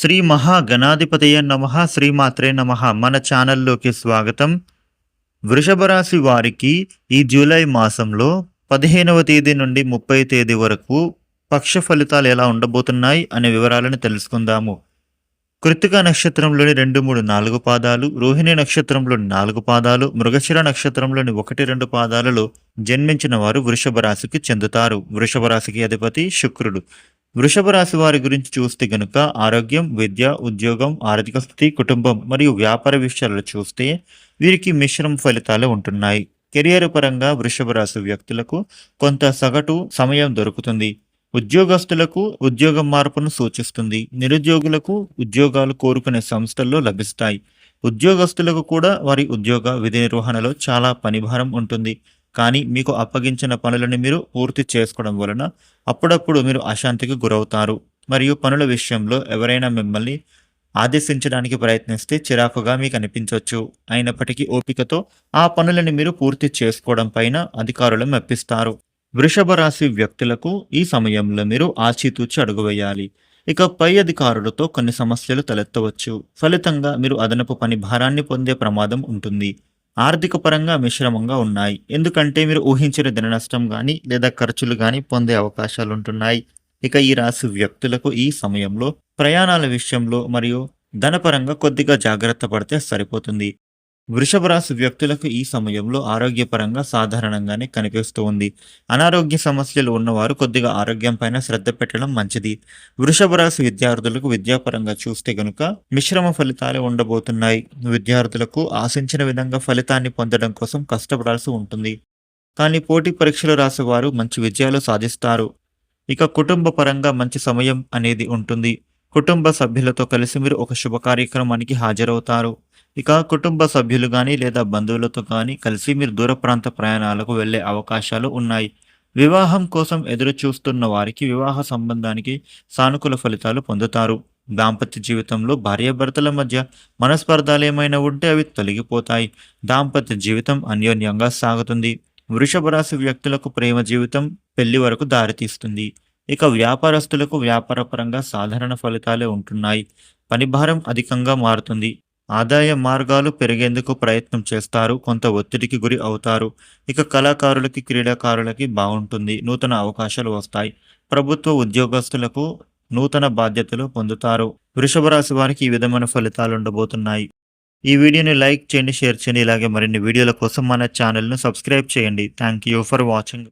శ్రీ మహాగణాధిపతయ నమ శ్రీమాత్రే నమ. మన ఛానల్లోకి స్వాగతం. వృషభ రాశి వారికి ఈ జూలై మాసంలో పదిహేనవ తేదీ నుండి ముప్పై తేదీ వరకు పక్ష ఫలితాలు ఎలా ఉండబోతున్నాయి అనే వివరాలను తెలుసుకుందాము. కృతిక నక్షత్రంలోని రెండు మూడు నాలుగు పాదాలు రోహిణి నక్షత్రంలోని నాలుగు పాదాలు మృగశిర నక్షత్రంలోని ఒకటి రెండు పాదాలలో జన్మించిన వారు వృషభ రాశికి చెందుతారు. వృషభ రాశికి అధిపతి శుక్రుడు. వృషభ రాశి వారి గురించి చూస్తే గనుక ఆరోగ్యం విద్య ఉద్యోగం ఆర్థిక స్థితి కుటుంబం మరియు వ్యాపార విషయాలు చూస్తే వీరికి మిశ్రమ ఫలితాలు ఉంటున్నాయి. కెరియర్ పరంగా వృషభ రాశి వ్యక్తులకు కొంత సగటు సమయం దొరుకుతుంది. ఉద్యోగస్తులకు ఉద్యోగం మార్పును సూచిస్తుంది. నిరుద్యోగులకు ఉద్యోగాలు కోరుకునే సంస్థల్లో లభిస్తాయి. ఉద్యోగస్తులకు కూడా వారి ఉద్యోగ విధి నిర్వహణలో చాలా పనిభారం ఉంటుంది. కానీ మీకు అప్పగించిన పనులను మీరు పూర్తి చేసుకోవడం వలన అప్పుడప్పుడు మీరు అశాంతికి గురవుతారు. మరియు పనుల విషయంలో ఎవరైనా మిమ్మల్ని ఆదేశించడానికి ప్రయత్నిస్తే చిరాకుగా మీకు అనిపించవచ్చు అయినప్పటికీ ఓపికతో ఆ పనులను మీరు పూర్తి చేసుకోవడం పైన అధికారులు మెప్పిస్తారు. వృషభ రాశి వ్యక్తులకు ఈ సమయంలో మీరు ఆచితూచి అడుగు వేయాలి. ఇక పై అధికారులతో కొన్ని సమస్యలు తలెత్తవచ్చు. ఫలితంగా మీరు అదనపు పని భారాన్ని పొందే ప్రమాదం ఉంటుంది. ఆర్థిక పరంగా మిశ్రమంగా ఉన్నాయి. ఎందుకంటే మీరు ఊహించిన ధన నష్టం కానీ లేదా ఖర్చులు కానీ పొందే అవకాశాలు ఉంటున్నాయి. ఇక ఈ రాశి వ్యక్తులకు ఈ సమయంలో ప్రయాణాల విషయంలో మరియు ధనపరంగా కొద్దిగా జాగ్రత్త పడితే సరిపోతుంది. వృషభ రాశి వ్యక్తులకు ఈ సమయంలో ఆరోగ్యపరంగా సాధారణంగానే కనిపిస్తూ ఉంది. అనారోగ్య సమస్యలు ఉన్నవారు కొద్దిగా ఆరోగ్యం పైన శ్రద్ధ పెట్టడం మంచిది. వృషభ రాశి విద్యార్థులకు విద్యాపరంగా చూస్తే గనుక మిశ్రమ ఫలితాలు ఉండబోతున్నాయి. విద్యార్థులకు ఆశించిన విధంగా ఫలితాన్ని పొందడం కోసం కష్టపడాల్సి ఉంటుంది. కానీ పోటీ పరీక్షలు రాసేవారు మంచి విజయాలు సాధిస్తారు. ఇక కుటుంబ పరంగా మంచి సమయం అనేది ఉంటుంది. కుటుంబ సభ్యులతో కలిసి మీరు ఒక శుభ కార్యక్రమానికి హాజరవుతారు. ఇక కుటుంబ సభ్యులు కానీ లేదా బంధువులతో కానీ కలిసి మీరు దూర ప్రాంత ప్రయాణాలకు వెళ్ళే అవకాశాలు ఉన్నాయి. వివాహం కోసం ఎదురు చూస్తున్న వారికి వివాహ సంబంధానికి సానుకూల ఫలితాలు పొందుతారు. దాంపత్య జీవితంలో భార్యాభర్తల మధ్య మనస్పర్ధాలు ఏమైనా ఉంటే అవి తొలగిపోతాయి. దాంపత్య జీవితం అన్యోన్యంగా సాగుతుంది. వృషభ రాశి వ్యక్తులకు ప్రేమ జీవితం పెళ్ళి వరకు దారితీస్తుంది. ఇక వ్యాపారస్తులకు వ్యాపారపరంగా సాధారణ ఫలితాలే ఉంటున్నాయి. పనిభారం అధికంగా మారుతుంది. ఆదాయ మార్గాలు పెరిగేందుకు ప్రయత్నం చేస్తారు. కొంత ఒత్తిడికి గురి అవుతారు. ఇక కళాకారులకి క్రీడాకారులకి బాగుంటుంది. నూతన అవకాశాలు వస్తాయి. ప్రభుత్వ ఉద్యోగస్తులకు నూతన బాధ్యతలు పొందుతారు. వృషభ రాశి వారికి ఈ విధమైన ఫలితాలు ఉండబోతున్నాయి. ఈ వీడియోని లైక్ చేయండి షేర్ చేయండి. ఇలాగే మరిన్ని వీడియోల కోసం మన ఛానల్ను సబ్స్క్రైబ్ చేయండి. Thank you for watching.